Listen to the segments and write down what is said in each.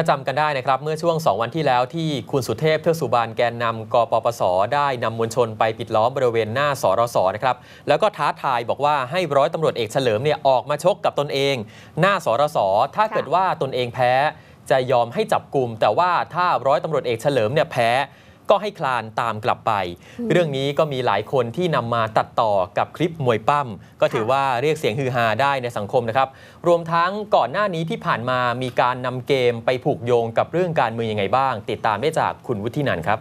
ถ้าจำกันได้นะครับ เมื่อช่วง 2 วันที่แล้วที่คุณสุเทพเทือกสุบานแกนนำกปปส ได้นำมวลชนไปปิดล้อมบริเวณหน้าสรสนะครับแล้วก็ท้าทายบอกว่าให้ร้อยตำรวจเอกเฉลิมเนี่ยออกมาชกกับตนเอง หน้าสรสถ้าเกิดว่าตนเองแพ้ จะยอมให้จับกลุ่มแต่ว่าถ้าร้อยตำรวจเอกเฉลิมเนี่ยแพ้ ก็ให้คลานตามกลับไป เรื่องนี้ก็มีหลายคนที่นำมาตัดต่อกับคลิปมวยปั้ม ก็ถือว่าเรียกเสียงฮือฮาได้ในสังคมนะครับ รวมทั้งก่อนหน้านี้ที่ผ่านมามีการนำเกมไปผูกโยงกับเรื่องการเมืองยังไงบ้าง ติดตามได้จากคุณวุฒินันท์ครับ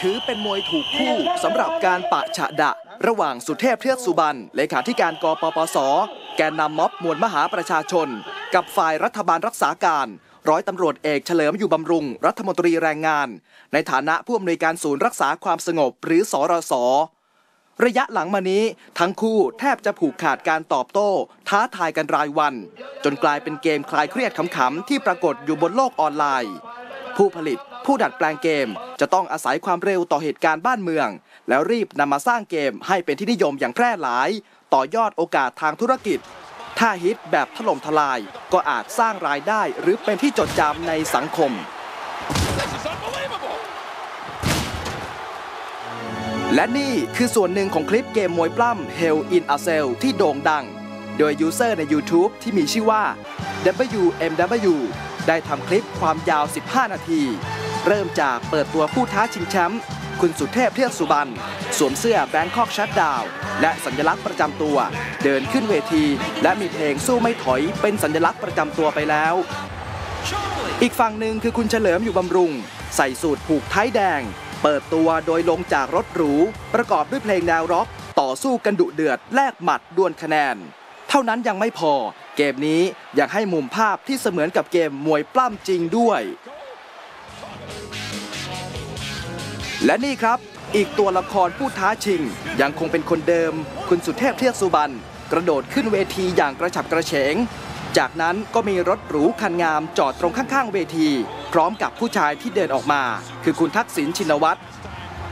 ถือเป็นมวยถูกคู่สำหรับการปะฉะดะ ระหว่างสุเทพเทือกสุบรรณเลขาธิการกปปส แกนนำม็อบมวลมหาประชาชน กับฝ่ายรัฐบาลรักษาการ ร้อยตำรวจเอกเฉลิมอยู่บำรุง รัฐมนตรีแรงงาน ในฐานะผู้อำนวยการศูนย์รักษาความสงบหรือสรสระยะหลังมานี้ทั้งคู่แทบจะผูกขาดการตอบโต้ ท้าทายกันรายวัน จนกลายเป็นเกมคลายเครียดขำๆที่ปรากฏอยู่บนโลกออนไลน์ ผู้ผลิตผู้ดัดแปลงเกมจะต้องอาศัยความเร็วต่อเหตุการณ์บ้านเมือง แล้วรีบนำมาสร้างเกมให้เป็นที่นิยมอย่างแพร่หลาย ต่อยอดโอกาสทางธุรกิจ ถ้าฮิตแบบถล่มทลายก็อาจสร้างรายได้หรือเป็นที่จดจำในสังคม และนี่คือส่วนหนึ่งของคลิปเกมมวยปล้ำ Hell in a Cell ที่โด่งดัง โดยยูเซอร์ใน YouTube ที่มีชื่อว่า WMW ได้ทำคลิปความยาว 15 นาที เริ่มจากเปิดตัวผู้ท้าชิงแชมป์คุณสุเทพเทือกสุบรรณสวมเสื้อ Bangkok Shutdown และสัญลักษณ์ประจำตัว เดินขึ้นเวที และมีเพลงสู้ไม่ถอย เป็นสัญลักษณ์ประจำตัวไปแล้ว อีกฝั่งหนึ่งคือคุณเฉลิมอยู่บำรุง ใส่สูตรผูกไทยแดง เปิดตัวโดยลงจากรถหรู ประกอบด้วยเพลงแนวร็อก ต่อสู้กันดุเดือดแลกหมัดดวลคะแนน เท่านั้นยังไม่พอ เกมนี้ยังให้มุมภาพที่เสมือนกับเกมมวยปล้ำจริงด้วยและนี่ครับ อีกตัวละครผู้ท้าชิง ยังคงเป็นคนเดิม คุณสุเทพเทือกสุบรรณกระโดดขึ้นเวทีอย่างกระฉับกระเฉง จากนั้นก็มีรถหรูคันงามจอดตรงข้างๆ เวที พร้อมกับผู้ชายที่เดินออกมา คือคุณทักษิณชินวัตร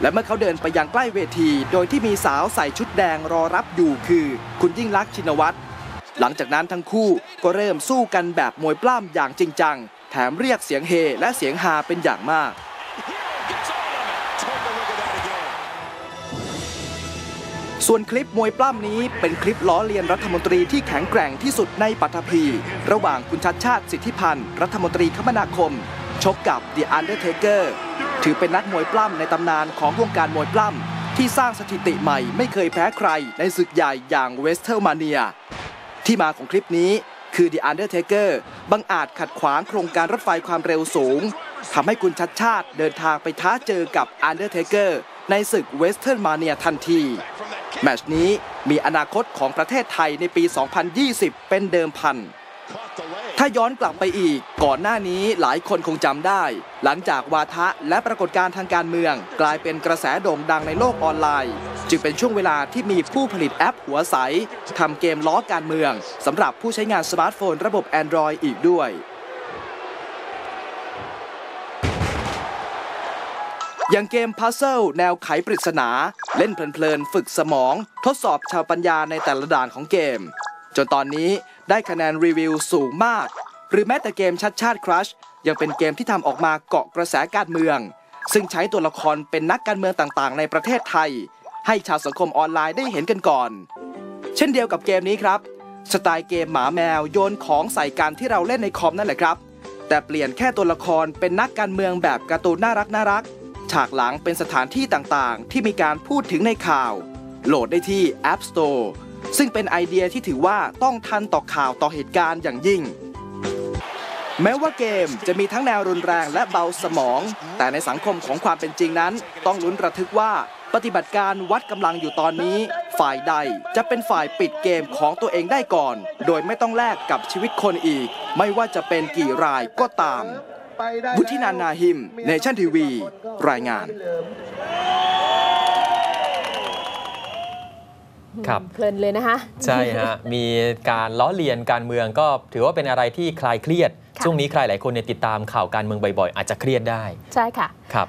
และเมื่อเขาเดินไปยังใกล้เวที โดยที่มีสาวใส่ชุดแดงรอรับอยู่คือ คุณยิ่งลักษณ์ชินวัตรหลังจากนั้นทั้งคู่ก็เริ่มสู้กันแบบมวยปล้ำอย่างจริงจัง แถมเรียกเสียงเฮและเสียงฮาเป็นอย่างมาก ส่วนคลิปมวยปล้ำนี้เป็นคลิปล้อเลียนรัฐมนตรีที่แข็งแกร่งที่สุดในปัตภีระหว่างคุณชัดชาติสิทธิพันธ์รัฐมนตรีคมนาคม ชกกับ The Undertaker ถือเป็นนักมวยปล้ำในตำนานของวงการมวยปล้ำที่สร้างสถิติใหม่ไม่เคยแพ้ใครในศึกใหญ่อย่างเวสเทอร์มาเนีย ที่มาของคลิปนี้คือ The Undertaker บังอาจขัดขวางโครงการรถไฟความเร็วสูงทำให้คุณชัดชาติเดินทางไปท้าเจอกับ Undertaker ในศึกเวสเทิร์มาเนียทันที แมชนี้มีอนาคตของประเทศไทยในปี 2020 เป็นเดิมพัน ถ้าย้อนกลับไปอีก ก่อนหน้านี้หลายคนคงจำได้ หลังจากวาทะและปรากฏการณ์ทางการเมือง กลายเป็นกระแสโด่งดังในโลกออนไลน์ จึงเป็นช่วงเวลาที่มีผู้ผลิตแอปหัวใสทำเกมล้อการเมืองสำหรับผู้ใช้งานสมาร์ทโฟนระบบ Android อีกด้วย อย่างเกมพัซเซิลแนวไขปริศนา เล่นเพลินๆ ฝึกสมอง ทดสอบชาวปัญญาในแต่ละด่านของเกม จนตอนนี้ได้คะแนนรีวิวสูงมาก หรือแม้แต่เกมชัดชาติครัชยังเป็นเกมที่ทำออกมาเกาะกระแสการเมือง ซึ่งใช้ตัวละครเป็นนักการเมืองต่างๆ ในประเทศไทย ให้ชาวสังคมออนไลน์ได้เห็นกันก่อน เช่นเดียวกับเกมนี้ครับ สไตล์เกมหมาแมวโยนของใส่กันที่เราเล่นในคอมนั่นแหละครับ แต่เปลี่ยนแค่ตัวละครเป็นนักการเมืองแบบการ์ตูนน่ารักน่ารัก ฉากหลังเป็นสถานที่ต่างๆ ที่มีการพูดถึงในข่าว โหลดได้ที่ App Store ซึ่งเป็นไอเดียที่ถือว่าต้องทันต่อข่าวต่อเหตุการณ์อย่างยิ่ง แม้ว่าเกมจะมีทั้งแนวรุนแรงและเบาสมอง แต่ในสังคมของความเป็นจริงนั้น ต้องลุ้นระทึกว่าปฏิบัติการวัดกำลังอยู่ตอนนี้ ฝ่ายใดจะเป็นฝ่ายปิดเกมของตัวเองได้ก่อน โดยไม่ต้องแลกกับชีวิตคนอีก ไม่ว่าจะเป็นกี่รายก็ตาม วุฒินันท์นาหิมเนชั่นทีวี รายงานครับเพลินเลยนะคะ ใช่ฮะ มีการล้อเลียนการเมืองก็ถือว่าเป็นอะไรที่คลายเครียดค่ะช่วงนี้ใครหลายคนเนี่ยติดตามข่าวการเมืองบ่อยๆ อาจจะเครียดได้ ใช่ค่ะครับ